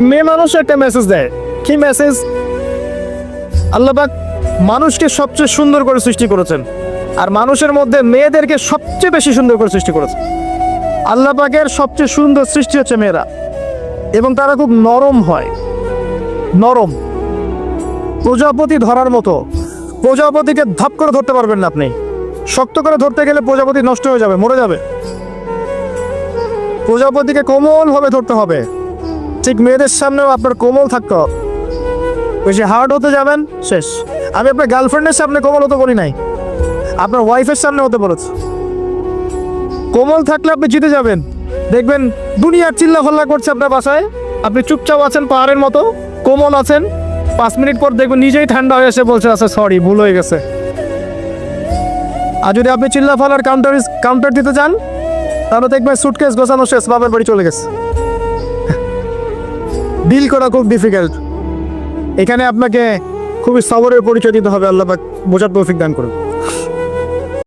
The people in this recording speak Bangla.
মেয়ে মানুষ একটা মেসেজ দেয়। কি মেসেজ আল্লাহবাক মানুষকে সবচেয়ে সুন্দর করে সৃষ্টি করেছেন। আর মানুষের মধ্যে মেয়েদেরকে সবচেয়ে বেশি সুন্দর করে সৃষ্টি করেছেন। আল্লাহ পাকের সবচেয়ে সুন্দর সৃষ্টি হচ্ছে মেয়েরা। এবং তারা খুব নরম হয়। নরম। প্রজাপতি ধরার মতো। প্রজাপতিকে ধাপ করে ধরতে পারবেন না আপনি। শক্ত করে ধরতে গেলে প্রজাপতি নষ্ট হয়ে যাবে, মরে যাবে। প্রজাপতিকে কোমলভাবে ধরতে হবে। ঠিক মেয়েদের সামনেও আপনার কোমল থাকতে হবে। বেশি হার্ড হতে যাবেন, শেষ। আমি আপনার গার্লফ্রেন্ডের সামনে কোমল হতে বলি নাই। আপনার ওয়াইফের সামনে হতে বলেছি। কোমল থাকলে আপনি জিতে যাবেন। দেখবেন দুনিয়ার চিল্লা ফাল্লা করছে আপনার বাসায়। আপনি চুপচাপ আছেন পাহাড়ের মতো, কোমল আছেন। পাঁচ মিনিট পর দেখবেন নিজেই ঠান্ডা হয়ে এসে বলছে আচ্ছা সরি ভুল হয়ে গেছে। আর যদি আপনি চিল্লা ফালার কাউন্টার কাউন্টার দিতে চান, তাহলে দেখবেন সুটকেস গোছানো শেষ, বাবার বাড়ি চলে গেছে। ডিল করা খুব ডিফিকাল্ট এখানে আপনাকে খুবই সবরের পরিচয় দিতে হবে, আল্লাহ বোঝার তৌফিক দান করুন।